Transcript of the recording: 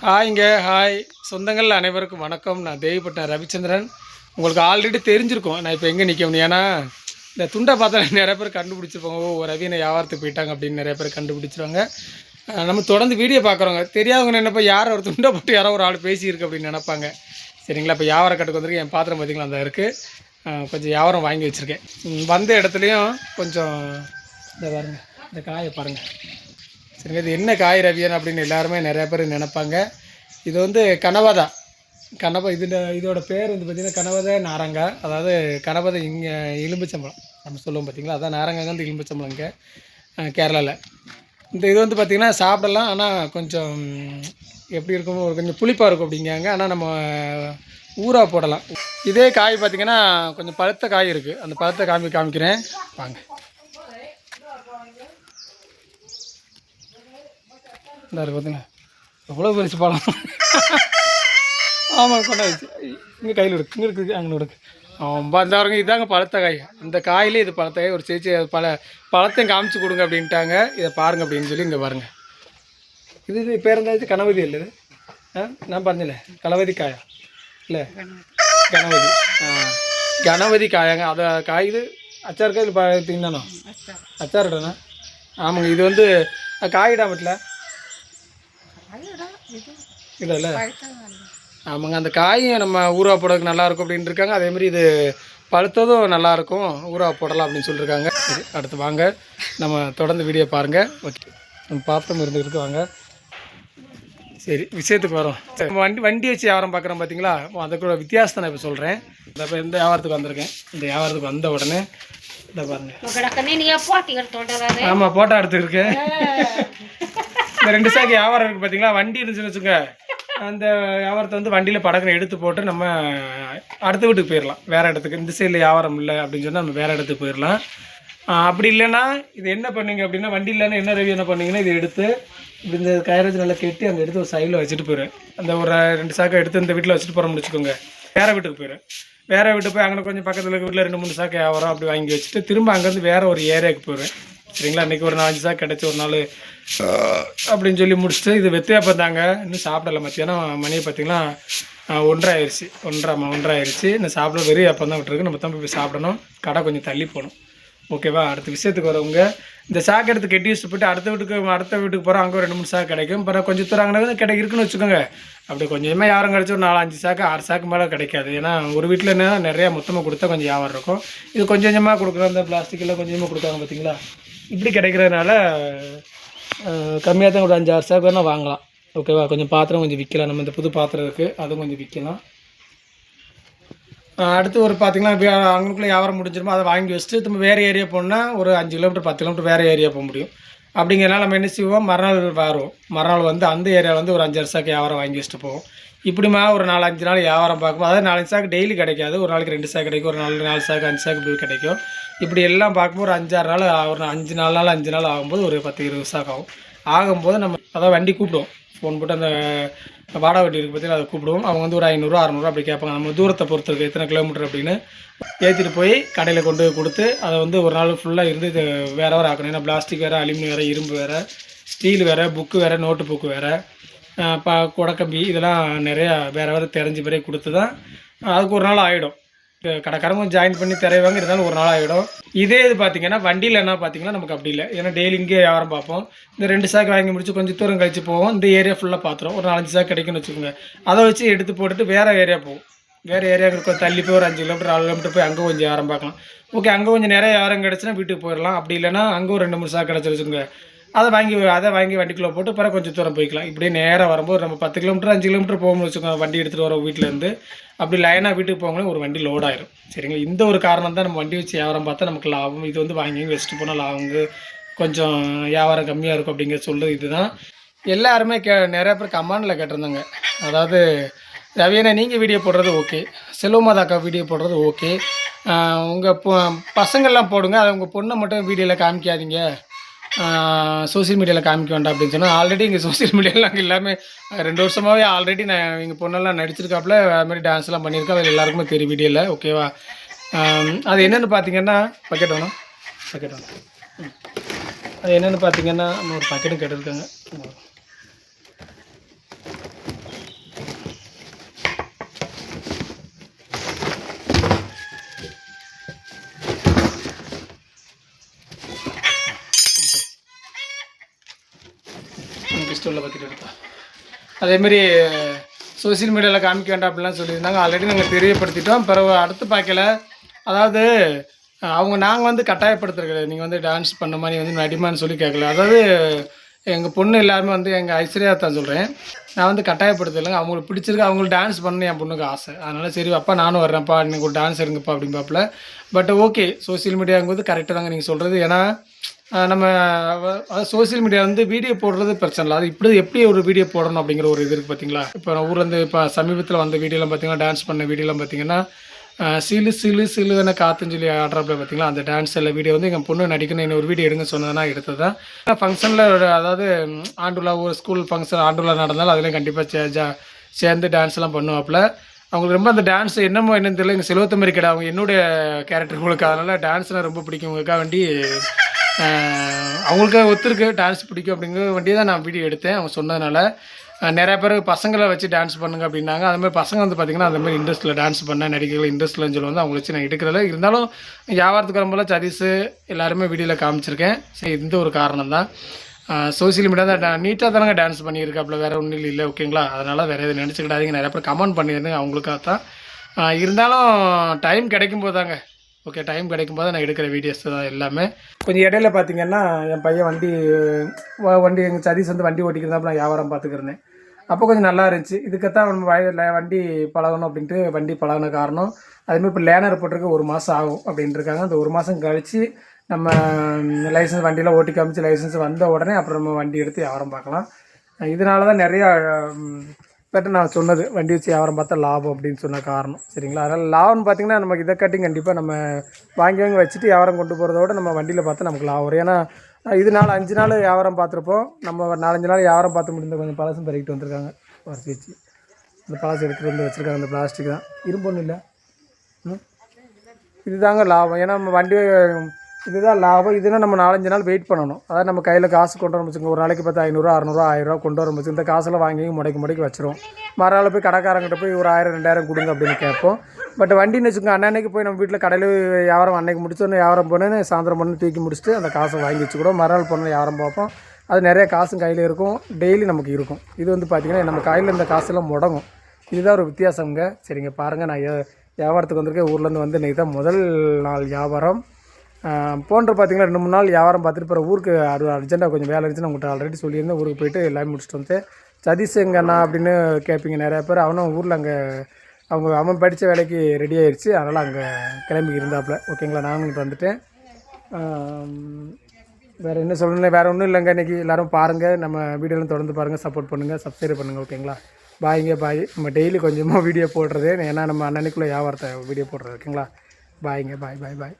ஹாய்ங்க hi. சொந்தங்கள் அனைவருக்கும் வணக்கம். நான் தேவிப்பட்டேன் ரவிச்சந்திரன். உங்களுக்கு ஆல்ரெடி தெரிஞ்சிருக்கும். நான் இப்போ எங்கே நிற்கணும் ஏன்னா இந்த துண்டை பார்த்தா நிறைய பேர் கண்டுபிடிச்சிருப்பாங்க. ஓ ரவினை வியாபாரத்துக்கு போயிட்டாங்க அப்படின்னு நிறைய பேர் கண்டுபிடிச்சிருவாங்க. நம்ம தொடர்ந்து வீடியோ பார்க்குறவங்க தெரியாதவங்க நினைப்பா யார் ஒரு துண்டை போட்டு யாரோ ஒரு ஆள் பேசியிருக்கு அப்படின்னு நினைப்பாங்க. சரிங்களா? இப்போ வியாபார கட்டுக்கு வந்திருக்கு என் பாத்திரம் பார்த்தீங்களா அந்த இருக்குது கொஞ்சம் வியாபாரம் வாங்கி வச்சுருக்கேன். வந்த இடத்துலையும் கொஞ்சம் இந்த பாருங்கள் இந்த காயை பாருங்கள் சரிங்க இது என்ன காய் ரவியன் அப்படின்னு எல்லாருமே நிறைய பேர் நினைப்பாங்க. இது வந்து கனவதா. கனவ இது இதோட பேர் வந்து பார்த்திங்கன்னா கனவத நாரங்கா. அதாவது கனவத இங்கே எலும்புச்சம்பழம். நம்ம சொல்லுவோம் பார்த்தீங்களா அதான் நாரங்காங்க வந்து எலும்புச்சம்பழம் இங்கே கேரளாவில் இந்த இது வந்து பார்த்திங்கன்னா சாப்பிடலாம். ஆனால் கொஞ்சம் எப்படி இருக்கும் ஒரு கொஞ்சம் புளிப்பாக இருக்கும் அப்படிங்காங்க ஆனால் நம்ம ஊறா போடலாம். இதே காய் பார்த்திங்கன்னா கொஞ்சம் பழுத்த காய் இருக்குது அந்த பழுத்த காமி காமிக்கிறேன். வாங்க. இந்த இருக்கு பார்த்தீங்களா எவ்வளோ பெருசு பழம் ஆமாம் கொண்டாச்சு இங்கே கையில் இருக்கு இங்கே இருக்குது அங்கே இருக்கு ஆமாம் அந்த வரங்க இதாங்க பழத்த காய் அந்த காயிலே இது பழத்த காய் ஒரு சேச்சி அது பழ பழத்தையும் காமிச்சு கொடுங்க அப்படின்ட்டாங்க இதை பாருங்க அப்படின்னு சொல்லி இங்கே பாருங்க இது இது பேர் இருந்தாச்சு கணபதி இல்லை இது ஆ நான் പറഞ്ഞില്ലേ கணபதி காயா இல்லை கணபதி ஆ கணபதி காயாங்க அதை காய் இது அச்சார் காய் ப தின்னானோ அச்சார் இடண்ணா ஆமாங்க இது வந்து காயிடா வீட்டில் இல்லை இல்லை. ஆமாங்க அந்த காயும் நம்ம ஊறா போடுறதுக்கு நல்லாயிருக்கும் அப்படின்னு இருக்காங்க. அதேமாதிரி இது பழுத்ததும் நல்லாயிருக்கும் ஊறா போடலாம் அப்படின்னு சொல்லியிருக்காங்க சரி அடுத்து வாங்க. நம்ம தொடர்ந்து வீடியோ பாருங்கள் ஓகே நம்ம பாத்திரம் இருந்துக்கிட்டு வாங்க. சரி விஷயத்துக்கு வரோம். நம்ம வண்டி வண்டி வச்சு வியாபாரம் பார்க்குறேன் பார்த்தீங்களா? அதுக்கூட வித்தியாசத்தை நான் இப்போ சொல்கிறேன் இந்த இந்த வியாபாரத்துக்கு வந்திருக்கேன். இந்த வியாபாரத்துக்கு வந்த உடனே இதை பாருங்கள் ஆமாம் போட்டோ எடுத்துருக்கேன் இந்த ரெண்டு சாக்கு வியாபாரம் இருக்குது பார்த்தீங்களா வண்டி இருந்துச்சுன்னு வச்சுங்க அந்த வியாபாரத்தை வந்து வண்டியில் படக்குன்னு எடுத்து போட்டு நம்ம அடுத்த வீட்டுக்கு போயிடலாம் வேறு இடத்துக்கு. இந்த சைடில் வியாபாரம் இல்லை அப்படின்னு சொன்னால் நம்ம வேறு இடத்துக்கு போயிடலாம் அப்படி இல்லைன்னா இது என்ன பண்ணீங்க அப்படின்னா வண்டி இல்லைன்னா என்ன ரவி என்ன பண்ணீங்கன்னா இதை எடுத்து இப்படி இந்த கயிறு நல்லா கெட்டி அங்கே எடுத்து ஒரு சைடில் வச்சுட்டு போயிடுவேன் அந்த ஒரு ரெண்டு சாக்கை எடுத்து இந்த வீட்டில் வச்சுட்டு போகிறோம்னு வச்சுக்கோங்க. வேறு வீட்டுக்கு போயிடுவேன் வேறு வீட்டு போய் அங்கே கொஞ்சம் பக்கத்தில் இருக்க வீட்டில் ரெண்டு மூணு சாக்கை வியாபாரம் அப்படி வாங்கி வச்சுட்டு திரும்ப அங்கேருந்து வேறு ஒரு ஏரியாவுக்கு போயிடுவேன் சரிங்களா? இன்றைக்கி ஒரு நாலஞ்சு சாக்கு கிடச்சி ஒரு நாள் அப்படின்னு சொல்லி முடிச்சுட்டு இது வெத்தையாக பார்த்தாங்க. இன்னும் சாப்பிடல. மத்தியானம் மணியை பார்த்தீங்கன்னா ஒன்றரை ஆயிடுச்சு ஒன்றரை ஒன்றரை ஆயிடுச்சு இன்னும் சாப்பிட வெறும் அப்போ தான் விட்டுருக்கு. நம்ம தான் போய் சாப்பிடணும். கடை கொஞ்சம் தள்ளி போகணும். ஓகேவா அடுத்த விஷயத்துக்கு வரவங்க. இந்த சாக்கு எடுத்து கட்டி வச்சுட்டு போயிட்டு அடுத்த வீட்டுக்கு அடுத்த வீட்டுக்கு போகிறோம் அங்கே ஒரு ரெண்டு மூணு சாக்கு கிடைக்கும். அப்புறம் கொஞ்சம் தூரம் கிடை இருக்குன்னு வச்சுக்கோங்க. அப்படி கொஞ்சமாக யாரும் கிடச்சி ஒரு நாலு அஞ்சு சாக்கு ஆறு சாக்கு மேலே கிடைக்காது. ஏன்னா ஒரு வீட்டில் என்ன நிறையா மொத்தமாக கொடுத்தா கொஞ்சம் வியாபாரம் இருக்கும். இது கொஞ்சம் கொஞ்சமாக கொடுக்குறோம். இந்த பிளாஸ்டிக்கில் கொஞ்சமாக கொடுத்தாங்க பார்த்தீங்களா? இப்படி கிடைக்கிறதுனால கம்மியாக தான் ஒரு அஞ்சு ஆறு சாக்கு வேணால் வாங்கலாம். ஓகேவா கொஞ்சம் பாத்திரம் கொஞ்சம் விற்கலாம் நம்ம இந்த புது பாத்திரம் இருக்குது அதுவும் கொஞ்சம் விற்கலாம் அடுத்து ஒரு பார்த்தீங்கன்னா இப்போ அவங்களுக்குள்ள வியாபாரம் முடிஞ்சிருமோ அதை வாங்கி வச்சுட்டு திரும்ப வேறு ஏரியா போனால் ஒரு அஞ்சு கிலோமீட்டர் பத்து கிலோமீட்டர் வேறு ஏரியா போக முடியும். அப்படிங்கிறனால நம்ம என்ன செய்வோம்? மறுநாள் வரும் மறுநாள் வந்து அந்த ஏரியாவில் வந்து ஒரு அஞ்சு சாக்கு வியாபாரம் வாங்கி வச்சுட்டு போவோம். இப்படிமா ஒரு நாலு அஞ்சு நாள் வியாபாரம் பார்க்கும்போது அதாவது நாலஞ்சு சாக்கு டெய்லி கிடைக்காது. ஒரு நாளைக்கு ரெண்டு சாக்கு கிடைக்கும் ஒரு நாள் நாலு சாக்கு அஞ்சு சாக்கு இப்படி கிடைக்கும். இப்படி எல்லாம் பார்க்கும்போது ஒரு அஞ்சாறு நாள் ஒரு அஞ்சு நாலு நாள் அஞ்சு நாள் ஆகும்போது ஒரு பத்து இருபது சாக்கு ஆகும். ஆகும்போது நம்ம அதாவது வண்டி கூப்பிடுவோம். ஃபோன் போட்டு அந்த வாடகை வண்டி இருக்குது பார்த்தீங்கன்னா அதை கூப்பிடுவோம். அவங்க வந்து ஒரு ஐநூறுரூவா அறநூறுவா அப்படி கேட்பாங்க. நம்ம தூரத்தை பொறுத்தருக்கு எத்தனை கிலோமீட்டர் அப்படின்னு. ஏற்றிட்டு போய் கடையில் கொண்டு கொடுத்து அதை வந்து ஒரு நாள் ஃபுல்லாக இருந்து இது வேறு வேறு ஆக்கணும். ஏன்னா பிளாஸ்டிக் வேறு அலுமினியம் வேறு இரும்பு வேறு ஸ்டீல் வேறு புக்கு வேறு நோட்டு புக்கு வேறு. பா குடக்கம்பி இதெல்லாம் நிறையா வேறு வேறு தெரிஞ்ச பிறகு கொடுத்து தான் அதுக்கு ஒரு நாள் ஆகிடும் கடைக்காரங்க ஜாயின் பண்ணி தரைவாங்க இருந்தாலும் ஒரு நாள் ஆகிடும் இதே இது பார்த்தீங்கன்னா வண்டியில் என்ன பார்த்தீங்கன்னா நமக்கு அப்படி இல்லை. ஏன்னா டெய்லி இங்கே வியாபாரம் பார்ப்போம். இந்த ரெண்டு சாக்கு வாங்கி முடிச்சு கொஞ்சம் தூரம் கழிச்சு போவோம். இந்த ஏரியா ஃபுல்லாக பார்த்துரும் ஒரு நாலஞ்சு சாக்கு கிடைக்கும்னு வச்சுக்கோங்க. அதை வச்சு எடுத்து போட்டுட்டு வேறு ஏரியா போவோம். வேறு ஏரியாவுக்கு தள்ளி போய் ஒரு அஞ்சு கிலோமீட்டர் நாலு கிலோமீட்டர் போய் அங்கே கொஞ்சம் யாரும் பார்க்கலாம். ஓகே அங்கே கொஞ்சம் நிறைய யாரும் கிடச்சுன்னா வீட்டுக்கு போயிடலாம். அப்படி இல்லைன்னா அங்கே ஒரு ரெண்டு மூணு சாக்கு கிடச்சி வச்சுக்கோங்க அதை வாங்கி அதை வாங்கி வண்டிக்குள்ளே போட்டு பிறகு கொஞ்சம் தூரம் போய்க்கலாம். இப்படியே நேராக வரும்போது நம்ம பத்து கிலோமீட்டர் அஞ்சு கிலோமீட்டர் போகணும்னு வச்சுக்கோங்க வண்டி எடுத்துகிட்டு வரோம் வீட்டிலேருந்து அப்படி லைனாக வீட்டுக்கு போகணும் ஒரு வண்டி லோட் ஆயிரும். சரிங்களா? இந்த ஒரு காரணம் தான் நம்ம வண்டி வச்சு வியாபாரம் பார்த்தா நமக்கு லாபம். இது வந்து வாங்கி வச்சுட்டு போனால் லாபம் கொஞ்சம் வியாபாரம் கம்மியாக இருக்கும் அப்படிங்கிற சொல்கிறது இதுதான். எல்லாருமே கே நிறைய பேர் கமாண்டில் கேட்டிருந்தாங்க. அதாவது ரவியண்ணா நீங்கள் வீடியோ போடுறது ஓகே செல்வமாதாக்கா வீடியோ போடுறது ஓகே உங்கள் பசங்கள்லாம் போடுங்க. அதை உங்கள் பொண்ணை மட்டும் வீடியோவில் காமிக்காதீங்க. சோஷியல் மீடியாவில் காமிக்க வேண்டாம் அப்படின்னு சொன்னால் ஆல்ரெடி இங்கே சோசியல் மீடியாவில் நாங்கள் எல்லாமே ரெண்டு வருஷமாகவே ஆல்ரெடி நான் எங்கள் பொண்ணெல்லாம் நடிச்சிருக்காப்புல அதுமாதிரி டான்ஸ்லாம் பண்ணியிருக்கோம் அது எல்லாருக்குமே தெரியும் வீடியோவில் ஓகேவா அது என்னென்னு பார்த்தீங்கன்னா பக்கெட் வேணும். பக்கெட் வேணும். ம். அது என்னென்னு பார்த்தீங்கன்னா ஒரு பக்கெட்டும் கேட்டிருக்காங்க. சொல்ல பக்கெட் எடுத்தா. அதேமாரி சோஷியல் மீடியாவில் காமிக்க வேண்டாம் அப்படிலாம் சொல்லியிருந்தாங்க. ஆல்ரெடி நாங்கள் தெரியப்படுத்திட்டோம். பிறகு அடுத்து பார்க்கல. அதாவது அவங்க நாங்கள் வந்து கட்டாயப்படுத்துறது நீங்கள் வந்து டான்ஸ் பண்ண மாதிரி வந்து நடிமான்னு சொல்லி கேட்கல. அதாவது எங்கள் பொண்ணு எல்லாருமே வந்து எங்கள் ஐஸ்வர்யா தான் சொல்கிறேன் நான் வந்து கட்டாயப்படுத்தலைங்க. அவங்களுக்கு பிடிச்சிருக்கு. அவங்களுக்கு டான்ஸ் பண்ணணும் என் பொண்ணுக்கு ஆசை. அதனால் சரி அப்பா நானும் வர்றேன்ப்பா. எனக்கு ஒரு டான்ஸ் எடுங்கப்பா அப்படிம்பாப்புல. பட் ஓகே சோஷியல் மீடியாங்கிறது கரெக்டாக தாங்க நீங்கள் சொல்கிறது ஏன்னா நம்ம சோஷியல் மீடியா வந்து வீடியோ போடுறது பிரச்சனை இல்லை. அது இப்படி எப்படி ஒரு வீடியோ போடணும் அப்படிங்கிற ஒரு இது இருக்குது பார்த்தீங்களா இப்போ நான் ஊர்லேருந்து இப்போ சமீபத்தில் வந்த வீடியோலாம் பார்த்தீங்கன்னா டான்ஸ் பண்ண வீடியோலாம் பார்த்தீங்கன்னா சிலு சிலு சிலு சிலுன்னு காத்துன்னு சொல்லி ஆடுறப்ப பார்த்தீங்களா அந்த டான்ஸ் எல்லாம் வீடியோ வந்து எங்கள் பொண்ணு நடிக்கணும் இன்னும் ஒரு வீடியோ எடுங்க சொன்னதுனா எடுத்தது தான் ஃபங்க்ஷனில் அதாவது ஆண்டுலா ஒரு ஸ்கூல் ஃபங்க்ஷன் ஆண்டுலா நடந்தாலும் அதுலேயும் கண்டிப்பாக சே சேர்ந்து டான்ஸ்லாம் பண்ணுவாப்புல. அவங்களுக்கு ரொம்ப அந்த டான்ஸ் என்னமோ என்னன்னு தெரியல. எங்கள் செல்வத்தமரி கடை அவங்க என்னுடைய கேரக்டர் உங்களுக்கு. அதனால் டான்ஸ்னால் ரொம்ப பிடிக்கும். உங்களுக்காக வேண்டி அவங்களுக்கு ஒத்துருக்கு டான்ஸ் பிடிக்கும் அப்படிங்கிற வண்டியை தான் நான் வீடியோ எடுத்தேன். அவங்க சொன்னதுனால நிறையா நிறைய பேர் பசங்களை வச்சு டான்ஸ் பண்ணுங்க அப்படின்னாங்க. அது மாதிரி பசங்க வந்து பார்த்திங்கன்னா அந்த மாதிரி இண்டஸ்ட்ரியில் டான்ஸ் பண்ண நடிகர்கள் இண்டஸ்ட்ரியில் சொல்லி வந்து அவங்கள வச்சு நான் எடுக்கிறதில்ல. இருந்தாலும் வியாபாரத்துக்கு வரும்போல சதீஷ் எல்லாருமே வீடியோவில் காமிச்சிருக்கேன். சரி இந்த ஒரு காரணம் தான். சோசியல் மீடியா தான் நீட்டாக தானங்க டான்ஸ் பண்ணியிருக்காப்புல. வேறு ஒன்றும் இல்லை ஓகேங்களா அதனால் வேறு எதுவும் நினச்சிக்கிடாதீங்க. நிறைய பேர் கமெண்ட் பண்ணியிருந்தேங்க அவங்களுக்காக தான் இருந்தாலும் டைம் கிடைக்கும் போது தாங்க. ஓகே டைம் கிடைக்கும் போது நான் எடுக்கிற வீடியோஸ் தான் எல்லாமே. கொஞ்சம் இடையில பார்த்தீங்கன்னா என் பையன் வண்டி வண்டி எங்கள் சதீஷ் வந்து வண்டி ஓட்டிக்கிறதா நான் வியாபாரம் பார்த்துக்கிறேன் அப்போ கொஞ்சம் நல்லா இருந்துச்சு. இதுக்குத்தான் நம்ம வண்டி பழகணும் அப்படின்ட்டு வண்டி பழகின காரணம். அதுமாதிரி இப்போ லேனர் போட்டிருக்க ஒரு மாதம் ஆகும் அப்படின்ட்டுருக்காங்க அந்த ஒரு மாதம் கழித்து நம்ம லைசன்ஸ் வண்டியில் ஓட்டி காமிச்சு லைசன்ஸ் வந்த உடனே அப்புறம் நம்ம வண்டி எடுத்து வியாபாரம் பார்க்கலாம் இதனால தான் நிறையா பட் நான் சொன்னது வண்டி வச்சு வியாபாரம் பார்த்தா லாபம் அப்படின்னு சொன்ன காரணம். சரிங்களா? அதனால் லாபம்னு பார்த்திங்கன்னா நமக்கு இதை காட்டி கண்டிப்பாக நம்ம வாங்கி வாங்கி வச்சுட்டு வியாபாரம் கொண்டு போகிறத விட நம்ம வண்டியில் பார்த்தா நமக்கு லாபம். வரும் ஏன்னா இது நாள் அஞ்சு நாள் வியாபாரம் பார்த்துருப்போம். நம்ம நாலஞ்சு நாள் வியாபாரம் பார்த்து முடிந்த கொஞ்சம் பழசும் பெருகிட்டு வந்திருக்காங்க. வரிசை வச்சு இந்த பழசு எடுத்துகிட்டு வந்து வச்சுருக்காங்க அந்த பிளாஸ்டிக் தான். இரும்பு ஒன்றும் இல்லை. ம்? இதுதாங்க லாபம். ஏன்னா நம்ம வண்டி இதுதான் லாபம். இதுனா நம்ம நாலஞ்சு நாள் வெயிட் பண்ணணும். அதாவது நம்ம கையில் காசு கொண்டு வரோம் வச்சுக்கோங்க. ஒரு நாளைக்கு பார்த்து ஐநூறுரூவா அறநூறுவா ஆயிரரூவா கொண்டு வரோம் வச்சு இந்த காசெல்லாம் வாங்கி முடைக்கு முடைக்கு வச்சிரும் மறுநாள் போய் கடைக்காரங்கிட்ட போய் ஒரு ஆயிரம் ரெண்டாயிரம் கொடுங்க அப்படின்னு கேட்போம். பட் வண்டின்னு வச்சுக்கோங்க அன்னன்னைக்கு போய் நம்ம வீட்டில் கடையில் வியாபாரம் அன்னைக்கு முடிச்சோன்னு வியாபாரம் பண்ணு சாயந்தரம் பண்ணி தூக்கி முடிச்சுட்டு அந்த காசை வாங்கி வச்சுக்கூடும் மறுநாள் பண்ண வியாபாரம் பார்ப்போம். அது நிறைய காசும் கையில் இருக்கும். டெய்லி நமக்கு இருக்கும். இது வந்து பார்த்திங்கன்னா நம்ம கையில் இந்த காசெல்லாம் முடங்கும். இதுதான் ஒரு வித்தியாசங்க சரிங்க பாருங்கள் நான் வியாபாரத்துக்கு வந்திருக்கேன். ஊர்லேருந்து வந்து இன்றைக்கி தான் முதல் நாள் வியாபாரம். போன்ற பார்த்தீங்கன்னா ரெண்டு மூணு நாள் வியாபாரம் பார்த்துட்டு அப்புறம் ஊருக்கு அர்ஜென்ட்டாக கொஞ்சம் வேலை இருந்துச்சுன்னு உங்கள்கிட்ட ஆல்ரெடி சொல்லியிருந்தேன். ஊருக்கு போயிட்டு எல்லாமே முடிச்சுட்டு வந்து சதீஷ் எங்கண்ணா அப்படின்னு கேட்பீங்க நிறையா பேர். அவனும் ஊரில் அங்கே அவங்க அவன் படித்த வேலைக்கு ரெடி ஆயிடுச்சு அதனால் அங்கே கிளம்பி இருந்தாப்புல. ஓகேங்களா நானும் இங்கே வந்துட்டேன். வேறு என்ன சொல்லணும் வேறு ஒன்றும் இல்லைங்க இன்றைக்கி எல்லோரும் பாருங்கள் நம்ம வீடியோலாம் தொடர்ந்து பாருங்கள் சப்போர்ட் பண்ணுங்கள் சப்ஸ்கிரைப் பண்ணுங்கள் ஓகேங்களா பாய்ங்க பாய் நம்ம டெய்லி கொஞ்சமாக வீடியோ போடுறது. ஏன்னா நம்ம அன்னன்னைக்குள்ளே வியாபாரத்தை வீடியோ போடுறது. ஓகேங்களா பாய்ங்க பாய் பாய் பாய்